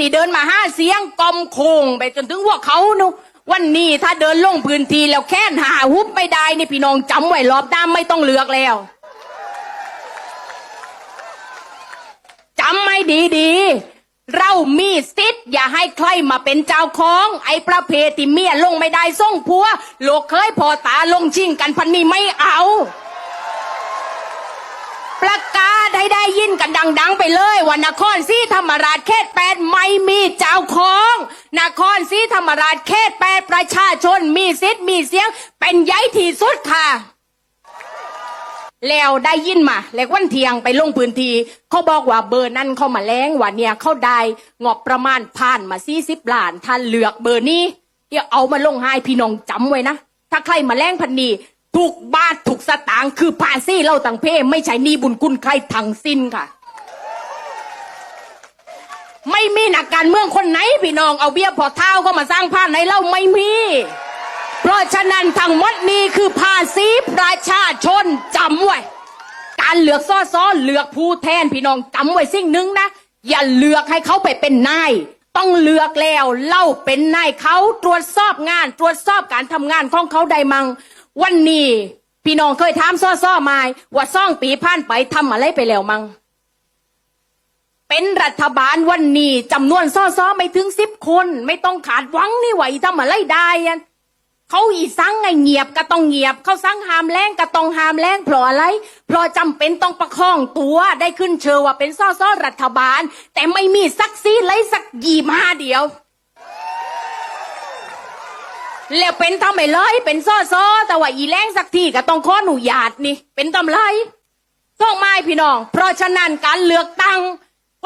ที่เดินมาห้าเสียงกอมโคงไปจนถึงพวกเขานุวันนี้ถ้าเดินลงพื้นที่แล้วแค้นหาฮุบไม่ได้นี่พี่น้องจำไว้รอบด้ามไม่ต้องเลือกแล้วจำไม่ดีดีเรามีสิทธิ์อย่าให้ใครมาเป็นเจ้าของ ไอ้ประเพณีเมียลงไม่ได้ส่งผัวโลกเคยพอตาลงชิงกันพันนี้ไม่เอา ประกาศให้ได้ยินกันดัง ๆ ไปเลยว่านครศรีธรรมราชเขต ม่มีเจ้าของนครศรีธรรมราชเขตแปดประชาชนมีสิทธิ์มีเสียง เป็นใหญ่ที่สุดค่ะ แล้วได้ยินมาแล้ววันเทียงไปลงพื้นที่เขาบอกว่าเบอร์นั้นเข้ามาแล้งว่าเนี่ยเขาได้งบประมาณผ่านมาสี่สิบล้านท่านเลือกเบอร์นี้เดี๋ยวเอามาลงให้พี่น้องจำไว้นะถ้าใครมาแล้งพันนีถูกบาทถูกสตางค์คือภาษีเราต่างเพไม่ใช่หนีบุญคุณใครทั้งสิ้นค่ะ ไม่มีนักการเมืองคนไหนพี่น้องเอาเบี้ยพอเท้าก็มาสร้างผ้าในเราไม่มี เพราะฉะนั้นทั้งหมดนี้คือภาษีประชาชนจำไว้ การเลือกซ้อซ้อเลือกผู้แทนพี่น้องจำไว้สิ่งหนึ่งนะ อย่าเลือกให้เขาไปเป็นนายต้องเลือกแล้วเล่าเป็นนายเขาตรวจสอบงาน ตรวจสอบการทำงานของเขาได้มัง วันนี้พี่น้องเคยถามซ้อซ้อมาว่าซ่องปีผ่านไปทำอะไรไปแล้วมัง เป็นรัฐบาลวันนี้จำนวนซ้อซ้อไม่ถึงสิบคน ไม่ต้องขาดหวังนี่ไหวทำอะไรได้อะเขาอีสังไงเงียบก็ต้องเงียบ เขาสังหามแรงก็ต้องหามแรงเพราะอะไร เพราะจำเป็นต้องประคองตัวได้ขึ้นเชิญว่าเป็นซ้อซ้อรัฐบาล แต่ไม่มีสักซีไรสักยี่มาเดียว แล้วเป็นทำไมเลยเป็นซ้อซ้อแต่ว่าอีแรงสักทีก็ต้องขออนุญาตนี่ เป็นทำไรส่งไม้พี่น้อง เพราะฉะนั้นการเลือกตั้ง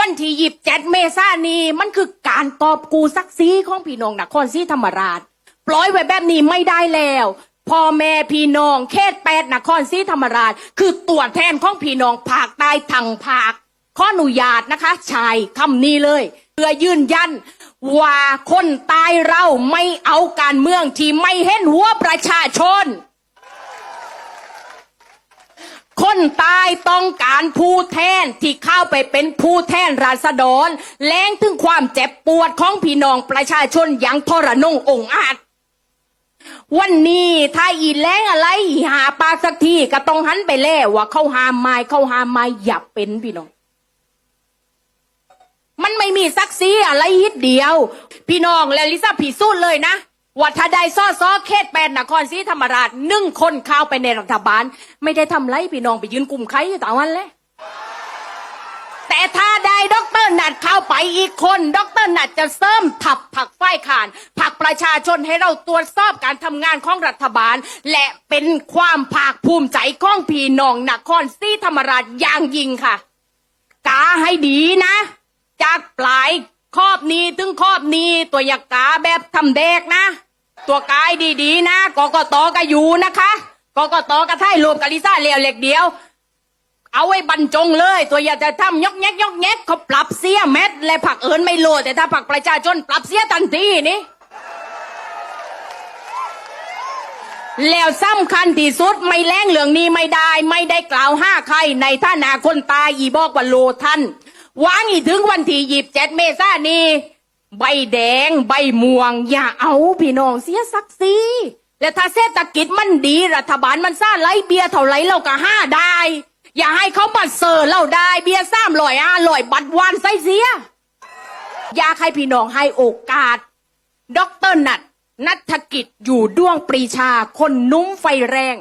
วันที่ยิบเจ็ดเมษายนนี้มันคือการตอบกูซักซีของพี่น้องนครศรีธรรมราช ปล่อยไว้แบบนี้ไม่ได้แล้วพ่อแม่พี่น้องเขตแปดนครศรีธรรมราช คือตัวแทนของพี่น้องภาคใต้ทั้งภาคขออนุญาตนะคะชายคำนี้เลยเพื่อยืนยัน ว่าคนตายเราไม่เอาการเมืองที่ไม่เห็นหัวประชาชน คนตายต้องการผู้แทนที่เข้าไปเป็นผู้แทนราษฎรแล้งถึงความเจ็บปวดของพี่น้องประชาชนอย่างทรนงองอาจ วันนี้ถ้าอีแรงอะไรหาปากสักทีก็ต้องหันไปแล้วว่าเขาหามไม้เขาหามไม้อย่าเป็นพี่น้องมันไม่มีซักซีอะไรฮิดเดียว พี่น้องและลิซ่าผีสู้เลยนะ ว่าถ้าได้ซ้อซ้อเขตแปดนครศรีธรรมราชหนึ่งคนเข้าไปในรัฐบาล ไม่ได้ทำไรพี่น้องไปยืนกลุ่มใครอยู่ต่างวันเลยแต่ถ้าได้ด็อกเตอร์นัดเข้าไปอีกคนด็อกเตอร์นัดจะเสริมทับผักฝ้ายขาน ผักประชาชนให้เราตรวจสอบการทำงานของรัฐบาล และเป็นความภาคภูมิใจของพี่น้องนครศรีธรรมราชอย่างยิ่งค่ะกาให้ดีนะ จากปลาย ครอบนี้ถึงครอบนี้ตัวอยากกาแบบทำเด็กนะ ตัวกายดีๆนะกกตก็อยู่นะคะกกตก็ไทยรวมกับลิซ่าเลียวเล็กเดียว เอาไว้บรรจงเลย ตัวอย่าจะทำยกแยกยกแยกเขาปรับเสียเม็ดและผักเอิญไม่โลดแต่ถ้าผักประชาชนปรับเสียทันทีนี่แล้วสำคัญที่สุดไม่แล้งเหลืองนี้ไม่ได้ ไม่ได้กล่าวห้าใครในท่านาคนตายอีบอกว่าโลท่าน วางอีถึงวันที่หยีบเจ็ดเมษายนนี้ ใบแดง ใบม่วง อย่าเอาพี่น้องเสียศักดิ์ศรีและถ้าเศรษฐกิจมันดีรัฐบาลมันซ่าไรเบียร์เท่าไรเราก็ห้าได้ อย่าให้เขามาเซอร์เราได้เบียร์สามลอยอาลอยบัตรวานไซเสีย อยากให้พี่น้องให้โอกาสด็อกเตอร์นัทนัฐกิจอยู่ด้วงปรีชาคนนุ่มไฟแรง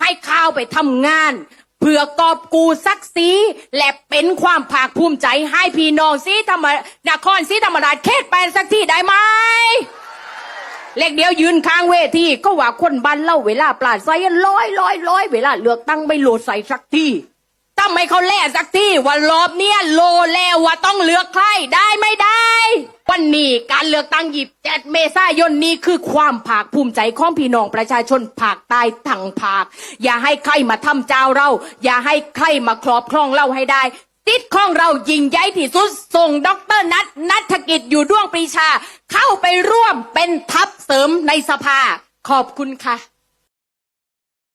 ให้ข้าวไปทำงาน เพื่อกอบกูซักซีและเป็นความภาคภูมิใจให้พี่น้องซีธรรมนครซีธรรมราชเขตแปสักที่ได้ไหมเล็กเดียวยืนค้างเวทีก็ว่าคนบ้านเล่าเวลาปลาดใส่ร้อยร้อยร้อยเวลาเลือกตั้งไม่โหลดใส่สักที่ทำไมเขาแล่สักที่ว่ารอบเนี้ยโลแล้วว่าต้องเลือกใครได้ไม่ได้ วันนี้การเลือกตั้งหยิบเจ็ดเมษายนนี้คือความภาคภูมิใจของพี่น้องประชาชนภาคใต้ทั้งภาค อย่าให้ใครมาทำเจ้าเรา อย่าให้ใครมาครอบครองเราให้ได้ติดของเรายิงใหญ่ที่สุด ส่งด็อกเตอร์นัทนัฐกิจอยู่ด้วงปรีชา เข้าไปร่วมเป็นทัพเสริมในสภา ขอบคุณค่ะ